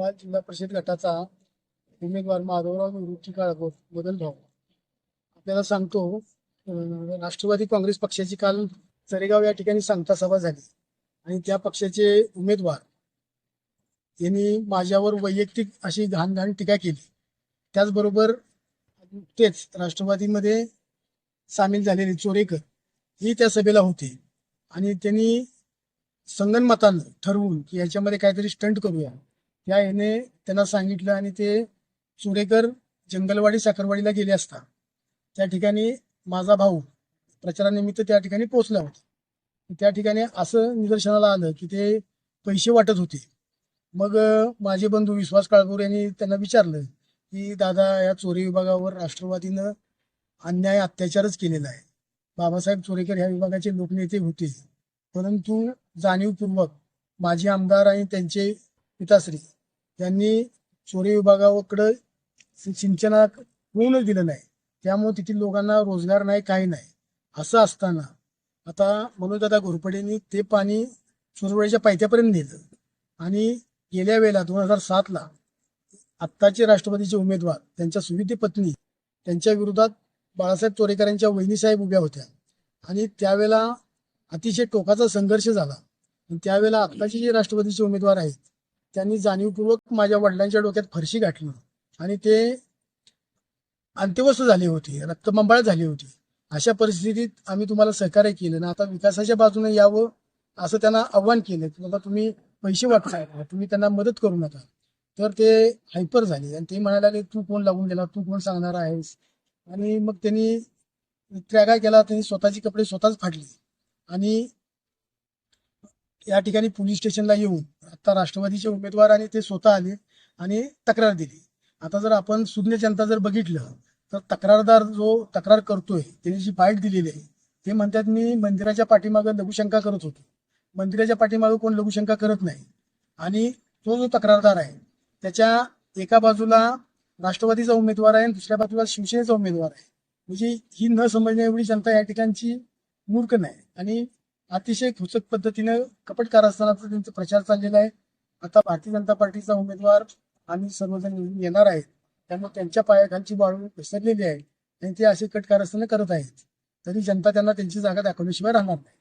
यवतमाळ जिल्हा परिषद गटाचा उमेदवार माधवराव निवृत्ती काळ बदल भाऊ. आपल्याला सांगतो राष्ट्रवादी काँग्रेस पक्षाची काल चरेगाव या ठिकाणी सांगता सभा झाली. आणि त्या पक्षाचे उमेदवार यांनी माझ्यावर वैयक्तिक अशी घाण घाण टीका केली. त्याचबरोबर तेच राष्ट्रवादीमध्ये सामील झालेले चोरेकर ही त्या सभेला होते. आणि त्यांनी संगनमतानं ठरवून की याच्यामध्ये काहीतरी स्टंट करूया. या याने त्यांना सांगितलं आणि ते सुरेकर जंगलवाडी साखरवाडीला गेले असता. त्या ठिकाणी माझा भाऊ प्रचारानिमित्त त्या ठिकाणी पोहोचला होता. त्या ठिकाणी असं निदर्शनाला आलं की ते पैसे वाटत होते. मग माझे बंधू विश्वास काळभोर यांनी त्यांना विचारलं की दादा या चोरी विभागावर राष्ट्रवादीनं अन्याय अत्याचारच केलेला आहे. बाबासाहेब चोरेकर ह्या विभागाचे लोकनेते होते. परंतु जाणीवपूर्वक माजी आमदार आणि त्यांचे पिताश्री त्यांनी चोरी विभागाकडे सिंचना पूर्ण दिलं नाही. त्यामुळे तेथील लोकांना रोजगार नाही काही नाही. असं असताना आता मनोजदादा घोरपडेंनी ते पाणी सुरवळीच्या पायथ्यापर्यंत नेलं. आणि गेल्या वेळेला दोन हजार सातला आत्ताचे राष्ट्रपतीचे उमेदवार त्यांच्या सुविधी पत्नी त्यांच्या विरोधात बाळासाहेब चोरेकरांच्या वहिनीसाहेब उभ्या होत्या. आणि त्यावेळेला अतिशय टोकाचा संघर्ष झाला. आणि त्यावेळेला आत्ताचे जे राष्ट्रपतीचे उमेदवार आहेत त्यांनी जाणीवपूर्वक माझ्या वडिलांच्या डोक्यात फरशी गाठली. आणि ते अंत्यवस्थ झाले होते रक्तबंबाळ झाली होती. अशा परिस्थितीत आम्ही तुम्हाला सहकार्य केलं ना आता विकासाच्या बाजूने यावं असं त्यांना आव्हान केलं की बाबा तुम्ही पैसे वाटताय तुम्ही त्यांना मदत करू नका. तर ते हायपर झाले आणि ते म्हणायला लागले तू कोण लागून गेला? तू कोण सांगणार आहेस? आणि मग त्यांनी त्या केला त्यांनी स्वतःचे कपडे स्वतःच फाटले आणि या ठिकाणी पोलीस स्टेशनला येऊन आता राष्ट्रवादीचे उमेदवार आणि ते स्वतः आले आणि तक्रार दिली. आता जर आपण सुज्ञ जनता जर बघितलं तर तक्रारदार जो तक्रार करतोय त्यांनी जी बाईट दिलेली आहे ते म्हणतात मी मंदिराच्या पाठीमागं लघुशंका करत होतो. मंदिराच्या पाठीमागं कोण लघुशंका करत नाही. आणि तो जो तक्रारदार आहे त्याच्या एका बाजूला राष्ट्रवादीचा उमेदवार आहे आणि दुसऱ्या बाजूला शिवसेनेचा उमेदवार आहे. म्हणजे ही न समजण्या एवढी जनता या ठिकाणची मूर्ख नाही. आणि अतिशय खुचक पद्धतीनं कपट कारस्थानाचा त्यांचा प्रचार चाललेला आहे. आता भारतीय जनता पार्टीचा उमेदवार आम्ही सर्वजण निवडून येणार आहेत. त्यामुळे त्यांच्या पायाखालची बाळू घसरलेली आहे. आणि ते असे कट कारस्थानं करत आहेत. तरी जनता त्यांना त्यांची जागा दाखवल्याशिवाय राहणार नाही.